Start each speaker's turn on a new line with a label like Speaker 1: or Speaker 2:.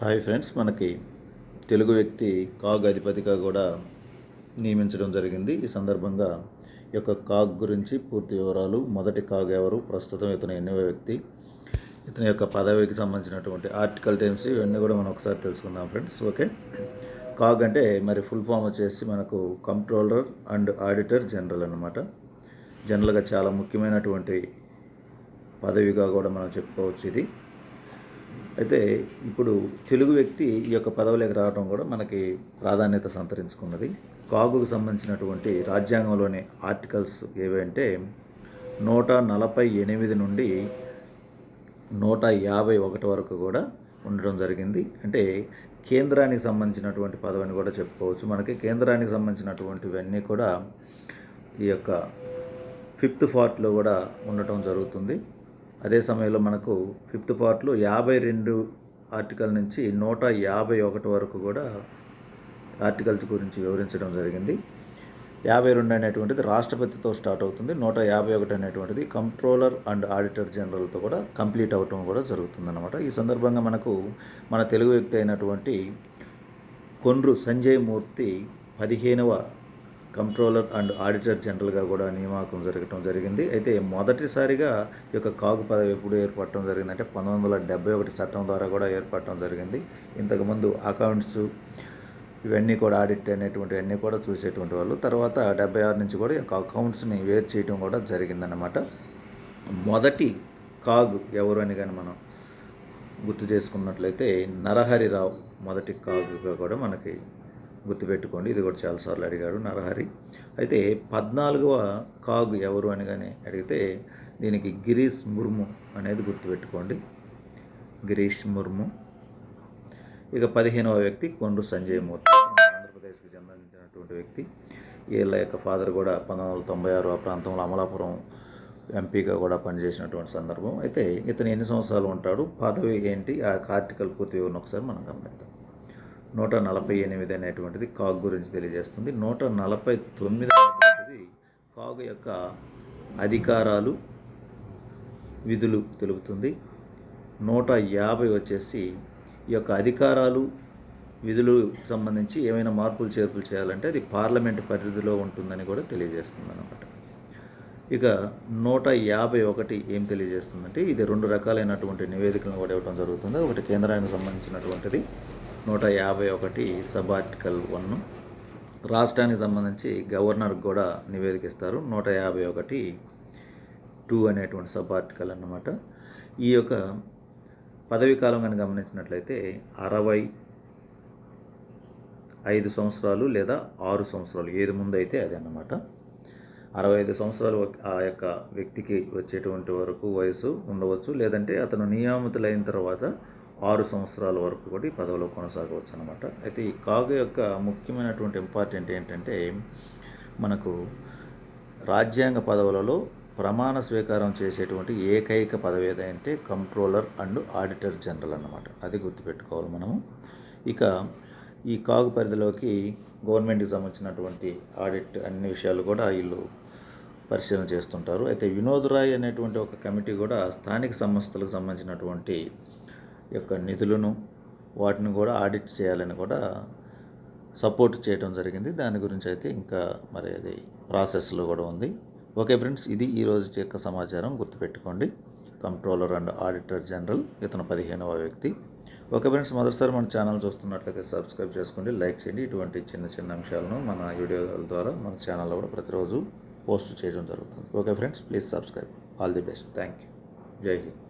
Speaker 1: Hi friends మనకి తెలుగు వ్యక్తి CAG అధిపతిగా కూడా నియమించడం జరిగింది. ఈ సందర్భంగా ఈ యొక్క కాగ్ గురించి పూర్తి వివరాలు మొదటి కాగ్ ఎవరు ప్రస్తుతం ఇతను ఎన్నో వ్యక్తి. ఇతని యొక్క పదవికి సంబంధించినటువంటి ఆర్టికల్ టైమ్స్ ఇవన్నీ కూడా మనం ఒకసారి తెలుసుకుందాం ఫ్రెండ్స్ ఓకే? కాగ్ అంటే మరి ఫుల్ ఫామ్ వచ్చేసి మనకు కంట్రోలర్ అండ్ ఆడిటర్ జనరల్ అనమాట జనరల్గా చాలా ముఖ్యమైనటువంటి పదవిగా కూడా మనం చెప్పుకోవచ్చు ఇది. అయితే ఇప్పుడు తెలుగు వ్యక్తి ఈ యొక్క పదవిలోకి రావడం కూడా మనకి ప్రాధాన్యత సంతరించుకున్నది. కాగుకు సంబంధించినటువంటి రాజ్యాంగంలోని ఆర్టికల్స్ ఏవంటే నూట నలభై ఎనిమిది నుండి నూట యాభై ఒకటి వరకు కూడా ఉండడం జరిగింది. అంటే కేంద్రానికి సంబంధించినటువంటి పదవిని కూడా చెప్పుకోవచ్చు. మనకి కేంద్రానికి సంబంధించినటువంటివన్నీ కూడా ఈ యొక్క ఫిఫ్త్ పార్ట్లో కూడా ఉండటం జరుగుతుంది. అదే సమయంలో మనకు ఫిఫ్త్ పార్ట్లో యాభై రెండు ఆర్టికల్ నుంచి నూట యాభై ఒకటి వరకు కూడా ఆర్టికల్స్ గురించి వివరించడం జరిగింది. యాభై రెండు అనేటువంటిది రాష్ట్రపతితో స్టార్ట్ అవుతుంది. నూట యాభై ఒకటి అనేటువంటిది కంట్రోలర్ అండ్ ఆడిటర్ జనరల్తో కూడా కంప్లీట్ అవటం కూడా జరుగుతుందన్నమాట. ఈ సందర్భంగా మనకు మన తెలుగు వ్యక్తి అయినటువంటి కొండ్రు సంజయ్ మూర్తి పదిహేనవ కంట్రోలర్ అండ్ ఆడిటర్ జనరల్గా కూడా నియామకం జరగటం జరిగింది. అయితే మొదటిసారిగా ఈ యొక్క కాగు పదవి ఎప్పుడు ఏర్పడటం జరిగిందంటే పంతొమ్మిది వందల డెబ్బై ఒకటి చట్టం ద్వారా కూడా ఏర్పడటం జరిగింది. ఇంతకుముందు అకౌంట్స్ ఇవన్నీ కూడా ఆడిట్ అనేటువంటివన్నీ కూడా చూసేటువంటి వాళ్ళు. తర్వాత డెబ్బై ఆరు నుంచి కూడా ఈ యొక్క అకౌంట్స్ని వేరు చేయడం కూడా జరిగిందన్నమాట. మొదటి కాగు ఎవరు అని కానీ మనం గుర్తు చేసుకున్నట్లయితే నరహరిరావు మొదటి కాగుగా కూడా మనకి గుర్తుపెట్టుకోండి. ఇది కూడా చాలాసార్లు అడిగాడు నరహరి. అయితే పద్నాలుగవ కాగు ఎవరు అని కానీ అడిగితే దీనికి గిరీష్ ముర్ము అనేది గుర్తుపెట్టుకోండి. గిరీష్ ముర్ము. ఇక పదిహేనవ వ్యక్తి కొండ్రు సంజయ్ మూర్తి. ఆంధ్రప్రదేశ్కి చెందించినటువంటి వ్యక్తి. వీళ్ళ యొక్క ఫాదర్ కూడా పంతొమ్మిది వందల తొంభై ఆరు ఆ ప్రాంతంలో అమలాపురం ఎంపీగా కూడా పనిచేసినటువంటి సందర్భం. అయితే ఇతను ఎన్ని సంవత్సరాలు ఉంటాడు? పదవి ఏంటి? ఆ ఆర్టికల్ పూర్తి వివరణ ఒకసారి మనం గమనిద్దాం. నూట నలభై ఎనిమిది అనేటువంటిది కాగ్ గురించి తెలియజేస్తుంది. నూట నలభై తొమ్మిది అనేటువంటిది కాగ్ యొక్క అధికారాలు విధులు తెలుపుతుంది. నూట యాభై వచ్చేసి ఈ యొక్క అధికారాలు విధులు సంబంధించి ఏమైనా మార్పులు చేర్పులు చేయాలంటే అది పార్లమెంట్ పరిధిలో ఉంటుందని కూడా తెలియజేస్తుంది అనమాట ఇక నూట యాభై ఒకటి ఏం తెలియజేస్తుందంటే ఇది రెండు రకాలైనటువంటి నివేదికలను కూడా ఇవ్వడం జరుగుతుంది. ఒకటి కేంద్రానికి సంబంధించినటువంటిది నూట యాభై ఒకటి సబ్ ఆర్టికల్ వన్ రాష్ట్రానికి సంబంధించి గవర్నర్కి కూడా నివేదిక ఇస్తారు. నూట యాభై ఒకటి టూ అనేటువంటి సబ్ ఆర్టికల్ అన్నమాట. ఈ యొక్క పదవీకాలం కానీ గమనించినట్లయితే అరవై ఐదు సంవత్సరాలు లేదా ఆరు సంవత్సరాలు ఏది ముందైతే అది అన్నమాట. అరవై ఐదు సంవత్సరాలు ఆ యొక్క వ్యక్తికి వచ్చేటువంటి వరకు వయసు ఉండవచ్చు. లేదంటే అతను నియామితులైన తర్వాత ఆరు సంవత్సరాల వరకు కూడా ఈ పదవిలో కొనసాగవచ్చు అనమాట అయితే ఈ కాగు యొక్క ముఖ్యమైనటువంటి ఇంపార్టెంట్ ఏంటంటే మనకు రాజ్యాంగ పదవులలో ప్రమాణ స్వీకారం చేసేటువంటి ఏకైక పదవి ఏదంటే కంట్రోలర్ అండ్ ఆడిటర్ జనరల్ అన్నమాట. అది గుర్తుపెట్టుకోవాలి మనము. ఇక ఈ కాగు పరిధిలోకి గవర్నమెంట్కి సంబంధించినటువంటి ఆడిట్ అన్ని విషయాలు కూడా వీళ్ళు పరిశీలన చేస్తుంటారు. అయితే వినోద్ రాయ్ అనేటువంటి ఒక కమిటీ కూడా స్థానిక సంస్థలకు సంబంధించినటువంటి యొక్క నిధులను వాటిని కూడా ఆడిట్ చేయాలని కూడా సపోర్ట్ చేయడం జరిగింది. దాని గురించి అయితే ఇంకా మరి అది ప్రాసెస్లో కూడా ఉంది. ఓకే ఫ్రెండ్స్ ఇది ఈరోజు యొక్క సమాచారం. గుర్తుపెట్టుకోండి. కంట్రోలర్ అండ్ ఆడిటర్ జనరల్ ఇతను పదిహేనవ వ్యక్తి. ఓకే ఫ్రెండ్స్ మొదటిసారి మన ఛానల్ చూస్తున్నట్లయితే సబ్స్క్రైబ్ చేసుకోండి లైక్ చేయండి. ఇటువంటి చిన్న చిన్న అంశాలను మన వీడియోల ద్వారా మన ఛానల్లో కూడా ప్రతిరోజు పోస్ట్ చేయడం జరుగుతుంది. Okay friends please subscribe. All the best. Thank you జై హింద్.